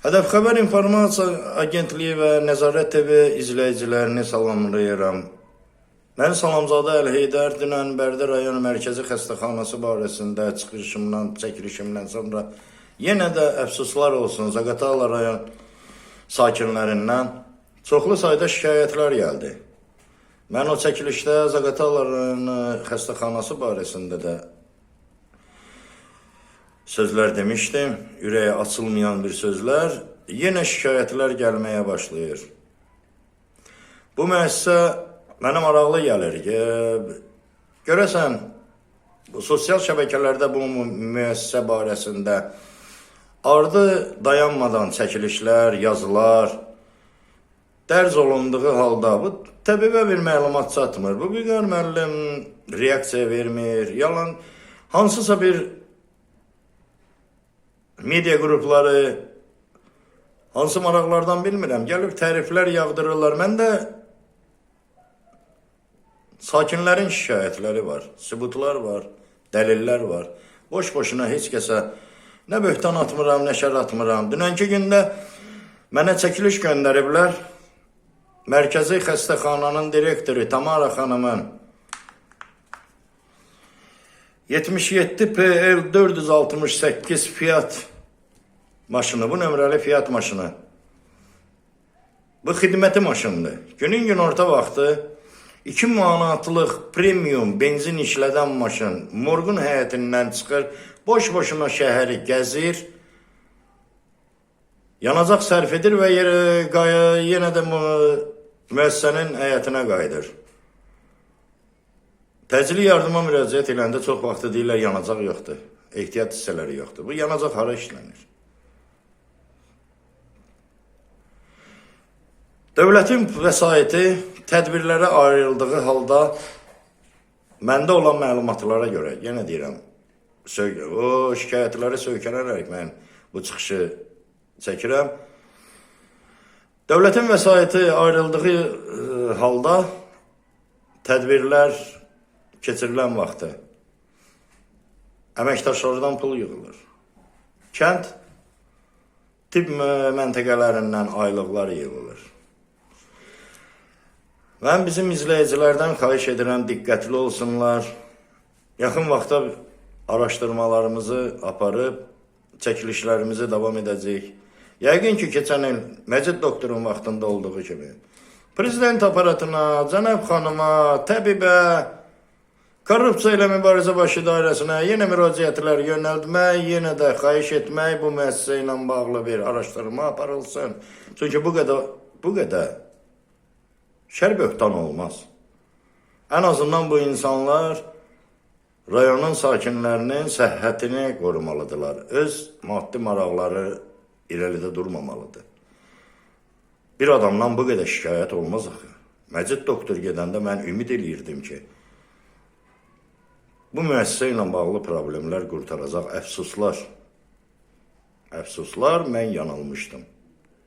Hədəf Xəbər İnformasiya Agentliyi və Nəzarət TV izləyicilərini salamlayıram. Mən Salamzadə Əlheydər dünən Bərdə rayon mərkəzi xəstəxanası barəsində çıxışımdan, çəkilişimdən sonra yenə də əfsuslar olsun Zaqatala rayon sakinlərindən çoxlu sayda şikayətlər gəldi. Mən o çəkilişdə Zaqatala rayonu xəstəxanası barəsində də sözlər demişdim. Ürəyə açılmayan bir sözlər. Yenə şikayətlər gəlməyə başlayır. Bu müəssisə mənə maraqlı gəlir görəsən bu sosial şəbəkələrdə bu mü- müəssisə barəsində ardı dayanmadan çəkilişlər, yazılar dərc olunduğu halda bu təbibə bir məlumat çatmır. Bu bir müəllim reaksiya vermir. Yalan hansısa bir media qrupları hansı maraqlardan bilmirəm, gəlib təriflər yağdırırlar. Məndə sakinlərin şikayətləri var, sübutlar var, dəlillər var. Boş-boşuna heç kəsə nə böhtan atmıram, nə şər atmıram. Dünənki gündə mənə çəkiliş göndəriblər. Mərkəzi xəstəxananın direktoru Tamara xanımın 77 PL 468 Fiat maşını, bu nömrəli Fiat maşını. Bu xidməti maşındır. Günün gün orta vaxtı 2 manatlıq premium benzin işlədən maşın morgun həyətindən çıxır, boş-boşuna şəhəri gəzir. Yanacaq sərf edir və yerə, yenə də mü- müəssisənin həyətinə qayıdır. Təcili yardıma müraciət edəndə çox vaxt deyirlər yanacaq yoxdur. Ehtiyat hissələri yoxdur. Bu yanacaq hara işlənir? Dövlətin vəsaiti tədbirlərə ayrıldığı halda məndə olan məlumatlara görə, yenə deyirəm, o şikayətlərə söykənərək mən bu çıxışı çəkirəm. Dövlətin vəsaiti ayrıldığı e, halda tədbirlər keçirilən vaxtı əməkdaşlardan pul yığılır. Kənd tibb mə- məntəqələrindən aylıqlar yığılır. Mən bizim izləyicilərdən xahiş edirəm diqqətli olsunlar. Yaxın vaxtda araşdırmalarımızı aparıb çəkilişlərimizi davam edəcəyik. Yəqin ki, keçən il Məcid doktorun vaxtında olduğu kimi prezident aparatına, cənab xanıma, təbibə, korrupsiya ilə mübarizə başı dairəsinə yenə müraciətlər yönəldmək, yenə də xahiş etmək bu müəssisə ilə bağlı bir araşdırma aparılsın. Çünki bu qədər bu qədər şər böhtan olmaz. Ən azından bu insanlar rayonun sakinlərinin səhhətini qorumalıdırlar. Öz maddi maraqları irəlidə durmamalıdır. Bir adamdan bu qədər şikayət olmaz axı. Məcid doktor gedəndə mən ümid eləyirdim ki, bu müəssisə ilə bağlı problemlər qurtaracaq. Əfsuslar. Əfsuslar mən yanılmışdım.